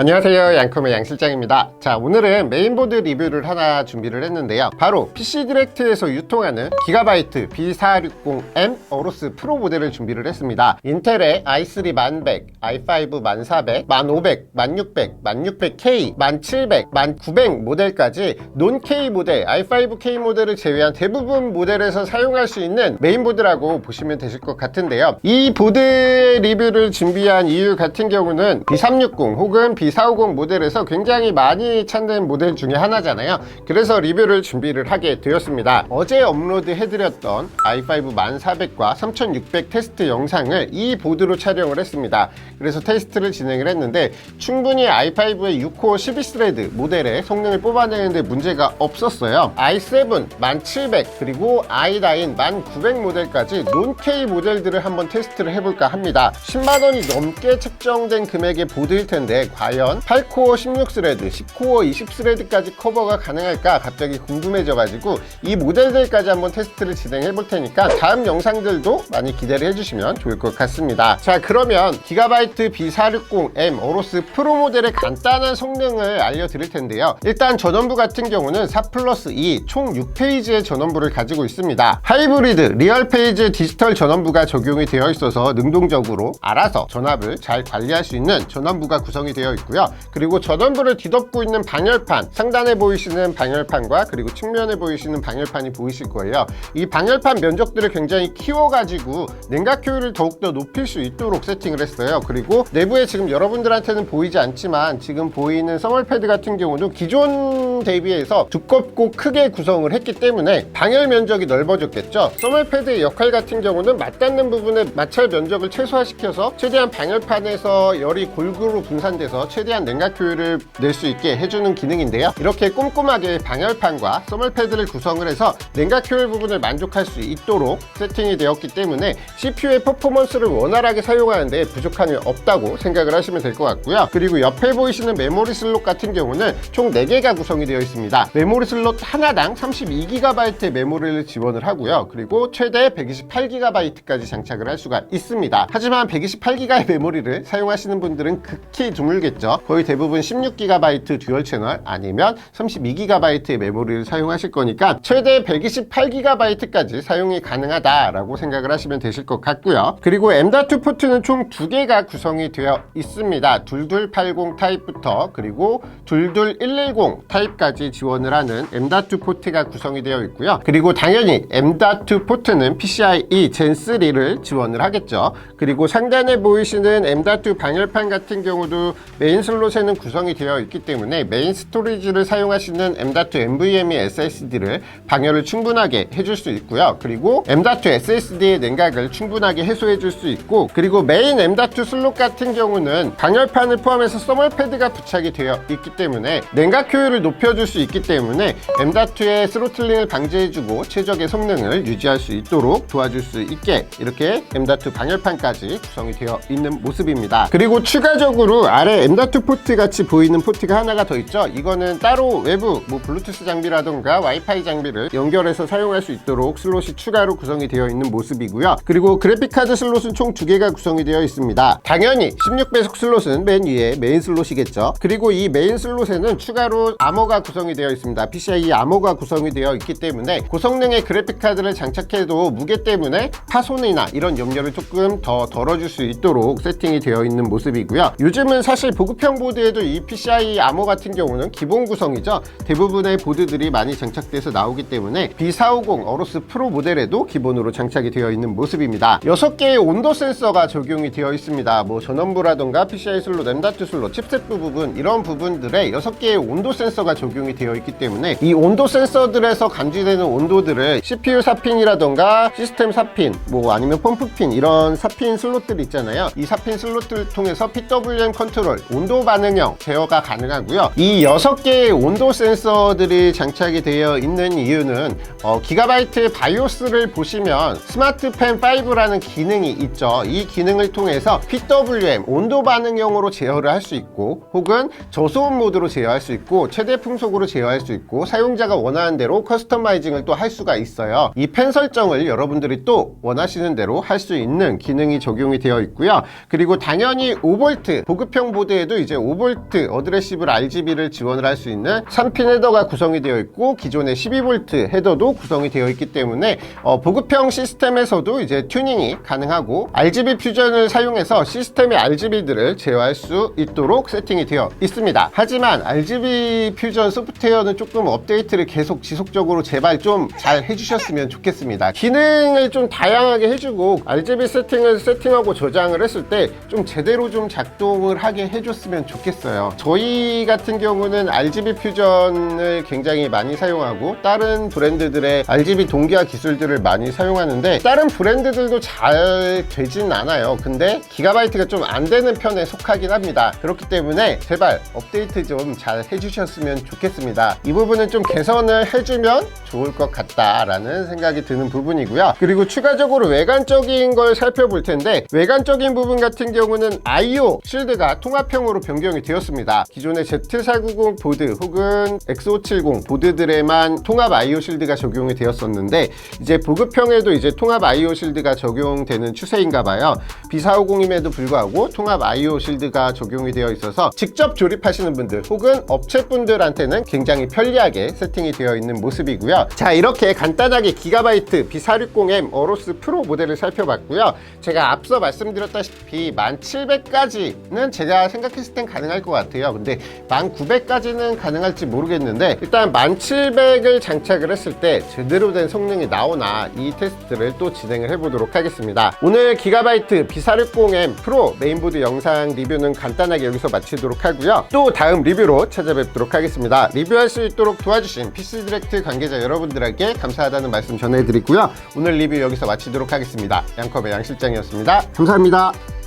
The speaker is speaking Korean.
안녕하세요. 양컴의 양실장입니다. 자 오늘은 메인보드 리뷰를 하나 준비를 했는데요. 바로 PC 디렉트에서 유통하는 기가바이트 B460M 어로스 프로 모델을 준비를 했습니다. 인텔의 i3 1100, i5 1400, 1500, 1600, 1600K, 1700, 1900 모델까지 논 K 모델, i5K 모델을 제외한 대부분 모델에서 사용할 수 있는 메인보드라고 보시면 되실 것 같은데요. 이 보드 리뷰를 준비한 이유 같은 경우는 B360 혹은 B450 모델에서 굉장히 많이 찾는 모델 중에 하나잖아요. 그래서 리뷰를 준비를 하게 되었습니다. 어제 업로드 해드렸던 i5 1400과 3600 테스트 영상을 이 보드로 촬영을 했습니다. 그래서 테스트를 진행을 했는데 충분히 i5의 6코어 12스레드 모델의 성능을 뽑아내는데 문제가 없었어요. i7 1700 그리고 i9 1900 모델까지 논K 모델들을 한번 테스트를 해볼까 합니다. 10만원이 넘게 책정된 금액의 보드일 텐데 과연 8코어 16스레드 10코어 20스레드까지 커버가 가능할까 갑자기 궁금해져 가지고 이 모델들까지 한번 테스트를 진행해 볼 테니까 다음 영상들도 많이 기대를 해주시면 좋을 것 같습니다. 자 그러면 기가바이트 B460M 어로스 프로 모델의 간단한 성능을 알려드릴 텐데요. 일단 전원부 같은 경우는 4 플러스 2 총 6페이지의 전원부를 가지고 있습니다. 하이브리드 리얼 페이지 디지털 전원부가 적용이 되어 있어서 능동적으로 알아서 전압을 잘 관리할 수 있는 전원부가 구성이 되어 있고 요. 그리고 전원부를 뒤덮고 있는 방열판 상단에 보이시는 방열판과 그리고 측면에 보이시는 방열판이 보이실 거예요. 이 방열판 면적들을 굉장히 키워가지고 냉각 효율을 더욱더 높일 수 있도록 세팅을 했어요. 그리고 내부에 지금 여러분들한테는 보이지 않지만 지금 보이는 서멀 패드 같은 경우도 기존 대비해서 두껍고 크게 구성을 했기 때문에 방열 면적이 넓어졌겠죠. 서멀 패드의 역할 같은 경우는 맞닿는 부분의 마찰 면적을 최소화시켜서 최대한 방열판에서 열이 골고루 분산돼서 최대한 냉각 효율을 낼 수 있게 해주는 기능인데요. 이렇게 꼼꼼하게 방열판과 서멀 패드를 구성을 해서 냉각 효율 부분을 만족할 수 있도록 세팅이 되었기 때문에 CPU의 퍼포먼스를 원활하게 사용하는데 부족함이 없다고 생각을 하시면 될 것 같고요. 그리고 옆에 보이시는 메모리 슬롯 같은 경우는 총 4개가 구성이 되어 있습니다. 메모리 슬롯 하나당 32GB의 메모리를 지원을 하고요. 그리고 최대 128GB까지 장착을 할 수가 있습니다. 하지만 128GB의 메모리를 사용하시는 분들은 극히 드물겠죠 거의 대부분 16GB 듀얼 채널 아니면 32GB의 메모리를 사용하실 거니까 최대 128GB까지 사용이 가능하다라고 생각을 하시면 되실 것 같고요. 그리고 M.2 포트는 총 두 개가 구성이 되어 있습니다. 2280 타입부터 그리고 22110 타입까지 지원을 하는 M.2 포트가 구성이 되어 있고요. 그리고 당연히 M.2 포트는 PCIe Gen 3를 지원을 하겠죠. 그리고 상단에 보이시는 M.2 방열판 같은 경우도 메인 슬롯에는 구성이 되어 있기 때문에 메인 스토리지를 사용하시는 M.2 NVMe SSD를 방열을 충분하게 해줄 수 있고요. 그리고 M.2 SSD의 냉각을 충분하게 해소해 줄 수 있고 그리고 메인 M.2 슬롯 같은 경우는 방열판을 포함해서 서멀 패드가 부착이 되어 있기 때문에 냉각 효율을 높여줄 수 있기 때문에 M.2의 스로틀링을 방지해주고 최적의 성능을 유지할 수 있도록 도와줄 수 있게 이렇게 M.2 방열판까지 구성이 되어 있는 모습입니다. 그리고 추가적으로 아래 M.2 포트 같이 보이는 포트가 하나가 더 있죠. 이거는 따로 외부 뭐 블루투스 장비라던가 와이파이 장비를 연결해서 사용할 수 있도록 슬롯이 추가로 구성이 되어 있는 모습이고요. 그리고 그래픽카드 슬롯은 총 두 개가 구성이 되어 있습니다. 당연히 16배속 슬롯은 맨 위에 메인 슬롯이겠죠. 그리고 이 메인 슬롯에는 추가로 아머가 구성이 되어 있습니다. PCIe 아머가 구성이 되어 있기 때문에 고성능의 그래픽카드를 장착해도 무게 때문에 파손이나 이런 염려를 조금 더 덜어줄 수 있도록 세팅이 되어 있는 모습이고요. 요즘은 사실 보 급형 보드에도 이 PCIe 아머 같은 경우는 기본 구성이죠. 대부분의 보드들이 많이 장착돼서 나오기 때문에 B450 어로스 프로 모델에도 기본으로 장착이 되어 있는 모습입니다. 6개의 온도 센서가 적용이 되어 있습니다. 뭐 전원부라던가 PCI 슬롯, M.2 슬롯, 칩셋 부분 이런 부분들에 6개의 온도 센서가 적용이 되어 있기 때문에 이 온도 센서들에서 감지되는 온도들을 CPU 4핀이라던가 시스템 4핀 뭐 아니면 펌프핀 이런 4핀 슬롯들 있잖아요. 이 4핀 슬롯들을 통해서 PWM 컨트롤 온도 반응형 제어가 가능하고요. 이 6개의 온도 센서들이 장착이 되어 있는 이유는 어, 기가바이트 바이오스를 보시면 스마트펜 5라는 기능이 있죠. 이 기능을 통해서 PWM 온도 반응형으로 제어를 할 수 있고 혹은 저소음 모드로 제어할 수 있고 최대 풍속으로 제어할 수 있고 사용자가 원하는 대로 커스터마이징을 또 할 수가 있어요. 이 펜 설정을 여러분들이 또 원하시는 대로 할 수 있는 기능이 적용이 되어 있고요. 그리고 당연히 5V 보급형 보드에 보드에도 이제 5V 어드레시블 RGB를 지원을 할 수 있는 3핀 헤더가 구성이 되어 있고 기존의 12V 헤더도 구성이 되어 있기 때문에 어, 보급형 시스템에서도 이제 튜닝이 가능하고 RGB 퓨전을 사용해서 시스템의 RGB들을 제어할 수 있도록 세팅이 되어 있습니다. 하지만 RGB 퓨전 소프트웨어는 조금 업데이트를 계속 지속적으로 제발 좀 잘 해주셨으면 좋겠습니다. 기능을 좀 다양하게 해주고 RGB 세팅을 세팅하고 저장을 했을 때 좀 제대로 좀 작동을 하게 해 줬으면 좋겠어요. 저희 같은 경우는 RGB 퓨전을 굉장히 많이 사용하고 다른 브랜드들의 RGB 동기화 기술들을 많이 사용하는데 다른 브랜드들도 잘 되진 않아요. 근데 기가바이트가 좀 안 되는 편에 속하긴 합니다. 그렇기 때문에 제발 업데이트 좀 잘 해주셨으면 좋겠습니다. 이 부분은 좀 개선을 해주면 좋을 것 같다라는 생각이 드는 부분이고요. 그리고 추가적으로 외관적인 걸 살펴볼 텐데 외관적인 부분 같은 경우는 IO 실드가 통합형 으로 변경이 되었습니다. 기존의 Z490 보드 혹은 X570 보드들에만 통합 IO 실드가 적용이 되었었는데 이제 보급형에도 이제 통합 IO 실드가 적용되는 추세인가 봐요. B450임에도 불구하고 통합 IO 실드가 적용이 되어 있어서 직접 조립하시는 분들 혹은 업체분들한테는 굉장히 편리하게 세팅이 되어 있는 모습이고요. 자 이렇게 간단하게 기가바이트 B460M 어로스 프로 모델을 살펴봤고요. 제가 앞서 말씀드렸다시피 1700까지는 제가 땐 가능할 것 같아요. 근데 1900까지는 가능할지 모르겠는데 일단 1700을 장착을 했을 때 제대로 된 성능이 나오나 이 테스트를 또 진행을 해보도록 하겠습니다. 오늘 기가바이트 B460M 프로 메인보드 영상 리뷰는 간단하게 여기서 마치도록 하고요. 또 다음 리뷰로 찾아뵙도록 하겠습니다. 리뷰할 수 있도록 도와주신 PC 디렉트 관계자 여러분들에게 감사하다는 말씀 전해드리고요. 오늘 리뷰 여기서 마치도록 하겠습니다. 양컵의 양 실장이었습니다. 감사합니다.